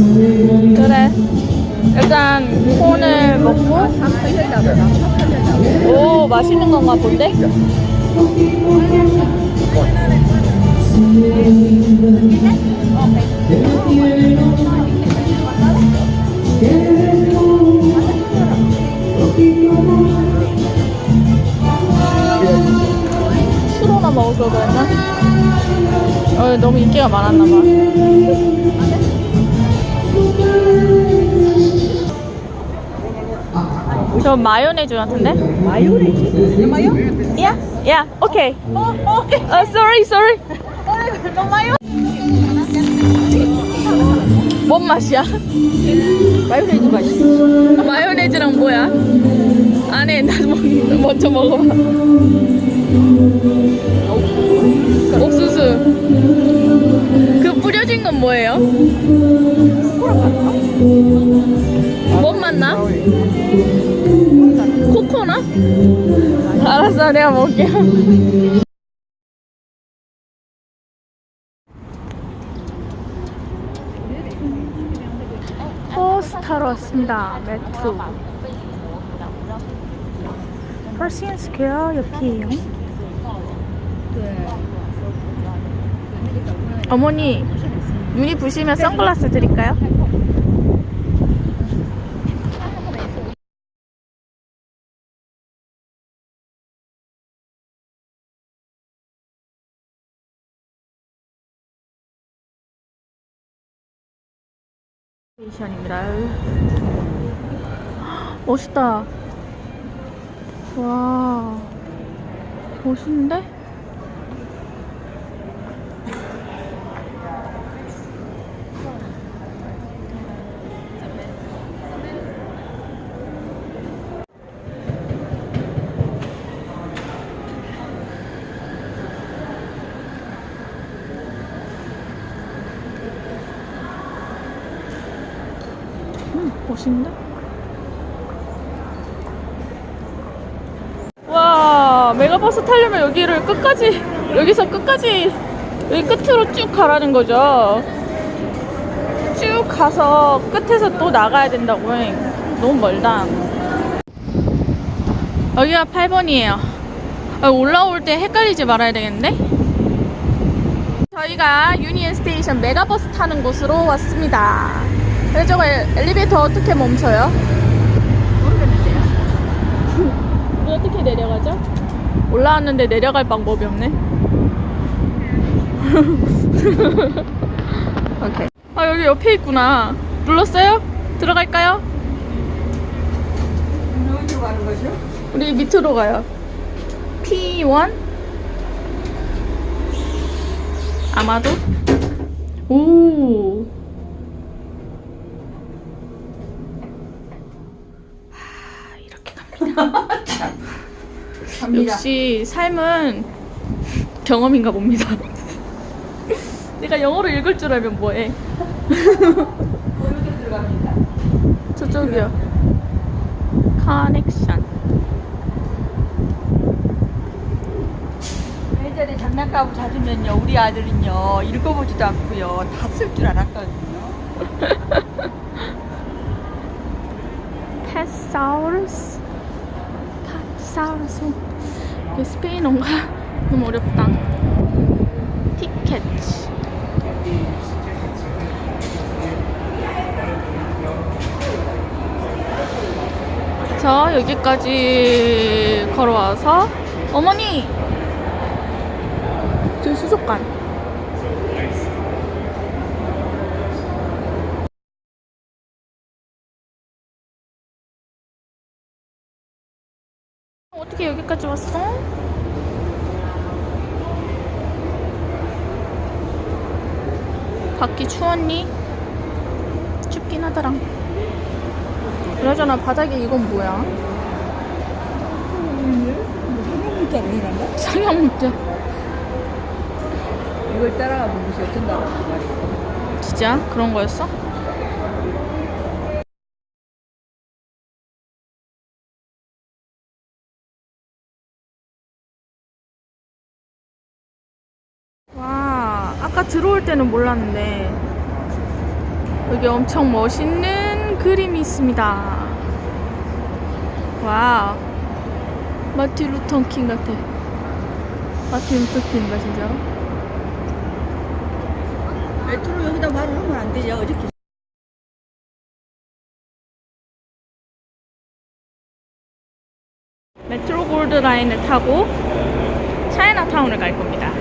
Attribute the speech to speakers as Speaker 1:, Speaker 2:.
Speaker 1: 그래. 일단 콘을 먹고. 오 맛있는 건가 본데? 수로나 먹어서 그랬나? 어, 너무 인기가 많았나 봐. 저 마요네즈 같은데?
Speaker 2: 마요네즈. 마요?
Speaker 1: Yeah, yeah, okay.
Speaker 2: 어, 오케이.
Speaker 1: Uh, sorry, sorry.
Speaker 2: 너 마요?
Speaker 1: 뭔 맛이야?
Speaker 2: 마요네즈 맛있어.
Speaker 1: 마요네즈랑 뭐야? 안에 나 먹, 먼저 먹어봐. 옥수수. 그 뿌려진 건 뭐예요? 알았어, 내가 먹을게요. 버스 타러 왔습니다. 메트로. 퍼시안 스퀘어 옆이에요. 어머니, 눈이 부시면 선글라스 드릴까요? 스테이션입니다. 멋있다. 와, 멋있는데? 멋있는데? 와, 메가버스 타려면 여기를 끝까지, 여기서 끝까지, 여기 끝으로 쭉 가라는 거죠. 쭉 가서 끝에서 또 나가야 된다고 해. 너무 멀다. 여기가 8번이에요. 올라올 때 헷갈리지 말아야 되겠는데? 저희가 유니언 스테이션 메가버스 타는 곳으로 왔습니다. 근데 저거 엘- 엘리베이터 어떻게 멈춰요?
Speaker 2: 모르겠는데요.
Speaker 1: 우리 어떻게 내려가죠? 올라왔는데 내려갈 방법이 없네. 오케이. 아 여기 옆에 있구나. 눌렀어요? 들어갈까요?
Speaker 2: 어디로 가는 거죠?
Speaker 1: 우리 밑으로 가요. P1? 아마도? 오. 이렇게 갑니다. 역시 삶은 경험인가 봅니다. 내가 영어로 읽을 줄 알면 뭐해?
Speaker 2: 어디로 들어갑니다.
Speaker 1: 저쪽이요. 커넥션.
Speaker 2: 예전에 장난감을 찾으면요, 우리 아들은요, 읽어보지도 않고요, 다 쓸 줄 알았거든요.
Speaker 1: 패사우루스. 파사우루스. 이게 스페인어인가? 너무 어렵다. 티켓. 자, 여기까지 걸어와서 어머니! 저 수족관. 어떻게 여기까지 왔어? 밖이 추웠니? 춥긴 하더라. 그나저나 바닥에 이건 뭐야?
Speaker 2: 성형물자 아니란가?
Speaker 1: 상형물자.
Speaker 2: 이걸 따라가면 무시 어쩐다고.
Speaker 1: 진짜? 그런 거였어? 아까 들어올 때는 몰랐는데 여기 엄청 멋있는 그림이 있습니다. 와우. 마틴 루터 킹 같아. 마틴 루터 킹인가 진짜?
Speaker 2: 메트로 여기다 바로 하면 안 되죠. 어저께
Speaker 1: 메트로 골드 라인을 타고 차이나타운을 갈 겁니다.